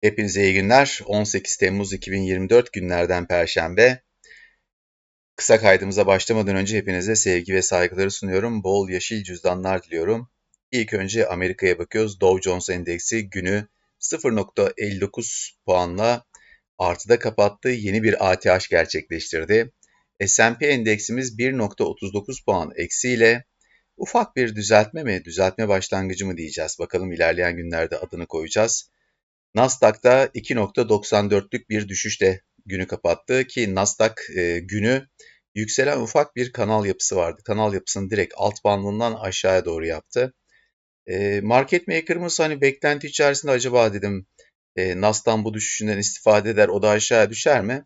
Hepinize iyi günler. 18 Temmuz 2024 günlerden Perşembe. Kısa kaydımıza başlamadan önce hepinize sevgi ve saygıları sunuyorum. Bol yeşil cüzdanlar diliyorum. İlk önce Amerika'ya bakıyoruz. Dow Jones Endeksi günü 0.59 puanla artıda kapattı. Yeni bir ATH gerçekleştirdi. S&P endeksimiz 1.39 puan eksiyle ufak bir düzeltme mi, düzeltme başlangıcı mı diyeceğiz. Bakalım ilerleyen günlerde adını koyacağız. Nasdaq'ta 2.94'lük bir düşüşle günü kapattı ki Nasdaq e, günü yükselen ufak bir kanal yapısı vardı. Kanal yapısını direkt alt bandından aşağıya doğru yaptı. E, market maker'ımız hani beklenti içerisinde acaba dedim e, Nasdaq'ın bu düşüşünden istifade eder o da aşağıya düşer mi?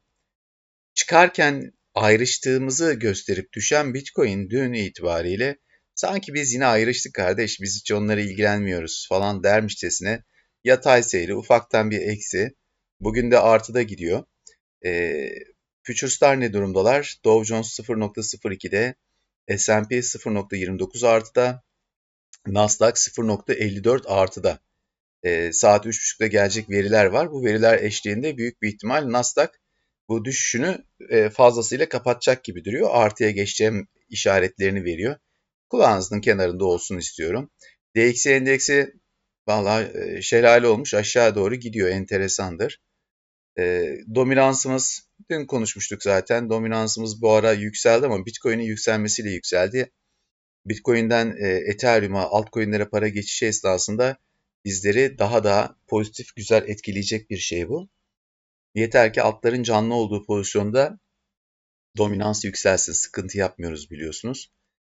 Çıkarken ayrıştığımızı gösterip düşen Bitcoin dün itibariyle sanki biz yine ayrıştık kardeş biz hiç onlara ilgilenmiyoruz falan dermişçesine yatay seyri, ufaktan bir eksi. Bugün de artıda gidiyor. E, Futures'lar ne durumdalar? Dow Jones 0.02'de, S&P 0.29 artıda, Nasdaq 0.54 artıda. E, saat 3.30'da gelecek veriler var. Bu veriler eşliğinde büyük bir ihtimal Nasdaq bu düşüşünü e, fazlasıyla kapatacak gibi duruyor. Artıya geçeceğim işaretlerini veriyor. Kulağınızın kenarında olsun istiyorum. DXY endeksi Valla şelale olmuş aşağı doğru gidiyor enteresandır. E, dominansımız dün konuşmuştuk zaten. Dominansımız bu ara yükseldi ama Bitcoin'in yükselmesiyle yükseldi. Bitcoin'den e, Ethereum'a, altcoin'lere para geçişi esnasında bizleri daha da pozitif, güzel etkileyecek bir şey bu. Yeter ki altların canlı olduğu pozisyonda dominans yükselsin. Sıkıntı yapmıyoruz biliyorsunuz.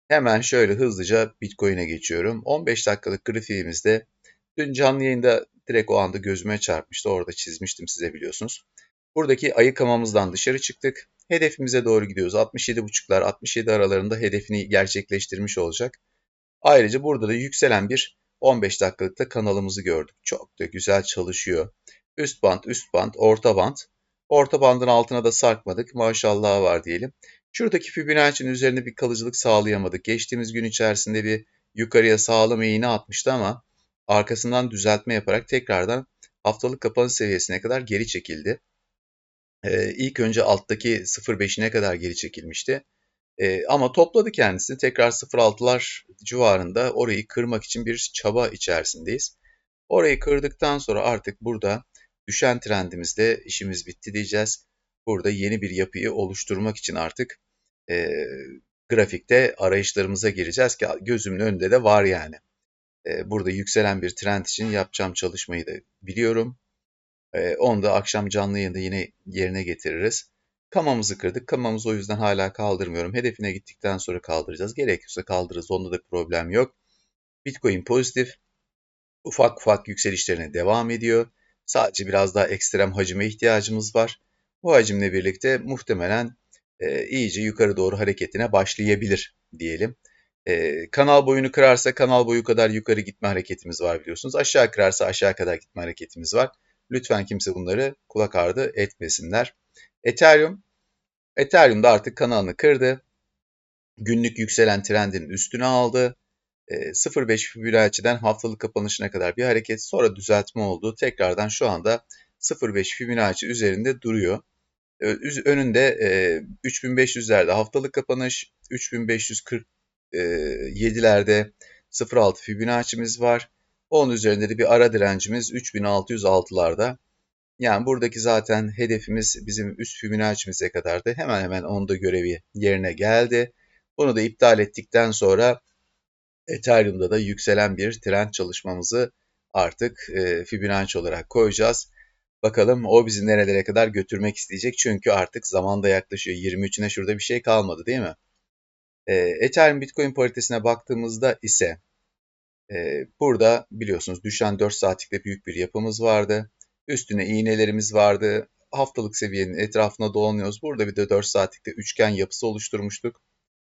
Hemen şöyle hızlıca Bitcoin'e geçiyorum. 15 dakikalık grafiğimizde Dün canlı yayında direkt o anda gözüme çarpmıştı. Orada çizmiştim size biliyorsunuz. Buradaki ayıkamamızdan dışarı çıktık. Hedefimize doğru gidiyoruz. 67.5'lar 67 aralarında hedefini gerçekleştirmiş olacak. Ayrıca burada da yükselen bir 15 dakikalıkta kanalımızı gördük. Çok da güzel çalışıyor. Üst band, üst band, orta band. Orta bandın altına da sarkmadık. Maşallah var diyelim. Şuradaki Fibonacci'nin üzerinde bir kalıcılık sağlayamadık. Geçtiğimiz gün içerisinde bir yukarıya sağlam eğini atmıştı ama arkasından düzeltme yaparak tekrardan haftalık kapanış seviyesine kadar geri çekildi. Ee, ilk önce alttaki 0.5'ine kadar geri çekilmişti. Ee, ama topladı kendisini tekrar 0.6'lar civarında orayı kırmak için bir çaba içerisindeyiz. Orayı kırdıktan sonra artık burada düşen trendimizde işimiz bitti diyeceğiz. Burada yeni bir yapıyı oluşturmak için artık e, grafikte arayışlarımıza gireceğiz ki gözümün önünde de var yani burada yükselen bir trend için yapacağım çalışmayı da biliyorum. Onu da akşam canlı yayında yine yerine getiririz. Kamamızı kırdık. Kamamızı o yüzden hala kaldırmıyorum. Hedefine gittikten sonra kaldıracağız. Gerekiyorsa kaldırırız. Onda da problem yok. Bitcoin pozitif. Ufak ufak yükselişlerine devam ediyor. Sadece biraz daha ekstrem hacime ihtiyacımız var. Bu hacimle birlikte muhtemelen e, iyice yukarı doğru hareketine başlayabilir diyelim. Ee, kanal boyunu kırarsa kanal boyu kadar yukarı gitme hareketimiz var biliyorsunuz. Aşağı kırarsa aşağı kadar gitme hareketimiz var. Lütfen kimse bunları kulak ardı etmesinler. Ethereum, Ethereum da artık kanalını kırdı. Günlük yükselen trendin üstüne aldı. E, 0.5 Fibonacci'den haftalık kapanışına kadar bir hareket sonra düzeltme oldu. Tekrardan şu anda 0.5 Fibonacci üzerinde duruyor. Önünde e, 3500'lerde haftalık kapanış, 3540 7'lerde 0.6 Fibonacci'miz var. Onun üzerinde de bir ara direncimiz 3606'larda. Yani buradaki zaten hedefimiz bizim üst Fibonacci'mize kadardı. Hemen hemen onda görevi yerine geldi. Bunu da iptal ettikten sonra Ethereum'da da yükselen bir trend çalışmamızı artık e, Fibonacci olarak koyacağız. Bakalım o bizi nerelere kadar götürmek isteyecek. Çünkü artık zaman da yaklaşıyor. 23'üne şurada bir şey kalmadı değil mi? E, Ethereum Bitcoin paritesine baktığımızda ise e, burada biliyorsunuz düşen 4 saatlikte büyük bir yapımız vardı. Üstüne iğnelerimiz vardı. Haftalık seviyenin etrafına dolanıyoruz. Burada bir de 4 saatlikte üçgen yapısı oluşturmuştuk.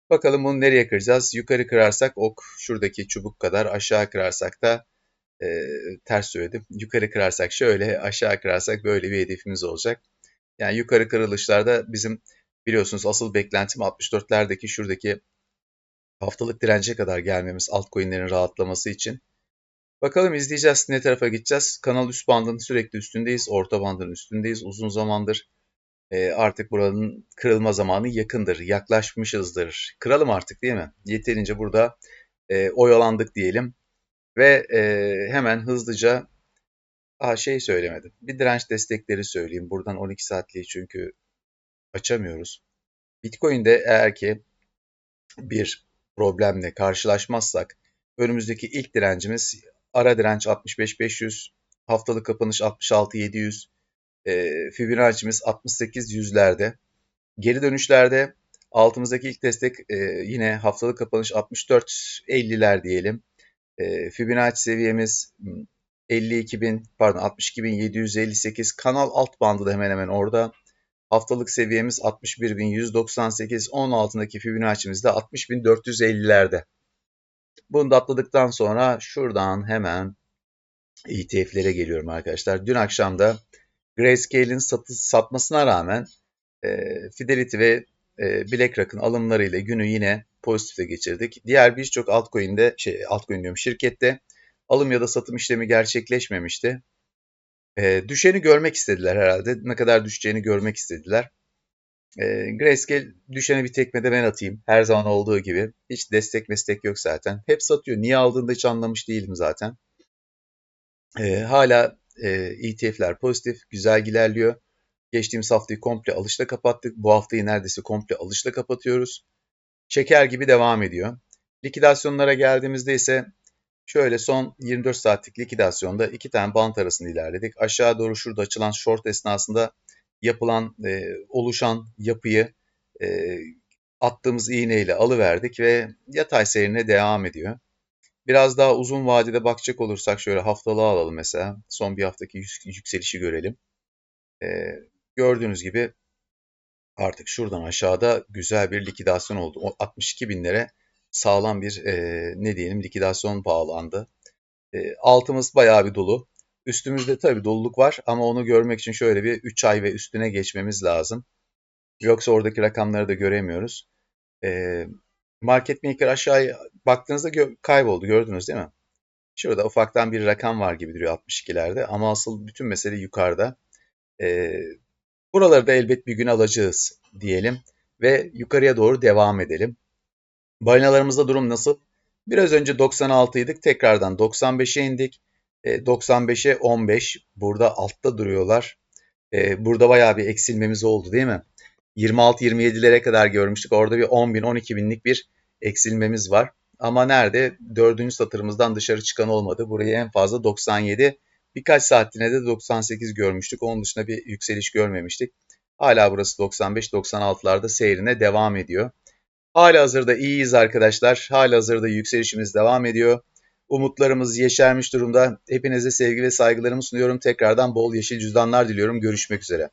Bakalım bunu nereye kıracağız? Yukarı kırarsak ok şuradaki çubuk kadar, aşağı kırarsak da e, ters söyledim. Yukarı kırarsak şöyle, aşağı kırarsak böyle bir hedefimiz olacak. Yani yukarı kırılışlarda bizim Biliyorsunuz asıl beklentim 64'lerdeki şuradaki haftalık dirence kadar gelmemiz altcoin'lerin rahatlaması için. Bakalım izleyeceğiz ne tarafa gideceğiz. Kanal üst bandının sürekli üstündeyiz. Orta bandın üstündeyiz. Uzun zamandır e, artık buranın kırılma zamanı yakındır. Yaklaşmışızdır. Kıralım artık değil mi? Yeterince burada e, oyalandık diyelim. Ve e, hemen hızlıca Aa, şey söylemedim. Bir direnç destekleri söyleyeyim. Buradan 12 saatliği çünkü açamıyoruz. Bitcoin'de eğer ki bir problemle karşılaşmazsak önümüzdeki ilk direncimiz ara direnç 65-500, haftalık kapanış 66-700, e, Fibonacci'miz 68-100'lerde. Geri dönüşlerde altımızdaki ilk destek e, yine haftalık kapanış 64-50'ler diyelim. E, Fibonacci seviyemiz 52.000 pardon 62.758 kanal alt bandı da hemen hemen orada. Haftalık seviyemiz 61.198. Onun altındaki Fibonacci'miz de 60.450'lerde. Bunu da atladıktan sonra şuradan hemen ETF'lere geliyorum arkadaşlar. Dün akşam da Grayscale'in satı, satmasına rağmen e, Fidelity ve e, BlackRock'ın alımlarıyla günü yine pozitifte geçirdik. Diğer birçok altcoin'de şey altcoin diyorum şirkette alım ya da satım işlemi gerçekleşmemişti. E, düşeni görmek istediler herhalde. Ne kadar düşeceğini görmek istediler. E, Grayscale düşene bir tekme de ben atayım. Her zaman olduğu gibi. Hiç destek meslek yok zaten. Hep satıyor. Niye aldığında hiç anlamış değilim zaten. E, hala e, ETF'ler pozitif. Güzel ilerliyor. Geçtiğimiz haftayı komple alışla kapattık. Bu haftayı neredeyse komple alışla kapatıyoruz. Şeker gibi devam ediyor. Likidasyonlara geldiğimizde ise Şöyle son 24 saatlik likidasyonda iki tane bant arasında ilerledik. Aşağı doğru şurada açılan short esnasında yapılan, e, oluşan yapıyı e, attığımız iğneyle alıverdik ve yatay seyrine devam ediyor. Biraz daha uzun vadede bakacak olursak şöyle haftalığı alalım mesela. Son bir haftaki yükselişi görelim. E, gördüğünüz gibi artık şuradan aşağıda güzel bir likidasyon oldu. 62 binlere sağlam bir e, ne diyelim likidasyon bağlandı. E, altımız bayağı bir dolu. Üstümüzde tabii doluluk var ama onu görmek için şöyle bir 3 ay ve üstüne geçmemiz lazım. Yoksa oradaki rakamları da göremiyoruz. E, market maker aşağıya baktığınızda gö kayboldu gördünüz değil mi? Şurada ufaktan bir rakam var gibi duruyor 62'lerde ama asıl bütün mesele yukarıda. E, buraları da elbet bir gün alacağız diyelim ve yukarıya doğru devam edelim. Balinalarımızda durum nasıl? Biraz önce 96 idik. Tekrardan 95'e indik. E, 95'e 15. Burada altta duruyorlar. E, burada bayağı bir eksilmemiz oldu değil mi? 26-27'lere kadar görmüştük. Orada bir 10 bin, 12 binlik bir eksilmemiz var. Ama nerede? Dördüncü satırımızdan dışarı çıkan olmadı. Burayı en fazla 97. Birkaç saatliğine de 98 görmüştük. Onun dışında bir yükseliş görmemiştik. Hala burası 95-96'larda seyrine devam ediyor. Hala hazırda iyiyiz arkadaşlar. Hala hazırda yükselişimiz devam ediyor. Umutlarımız yeşermiş durumda. Hepinize sevgi ve saygılarımı sunuyorum. Tekrardan bol yeşil cüzdanlar diliyorum. Görüşmek üzere.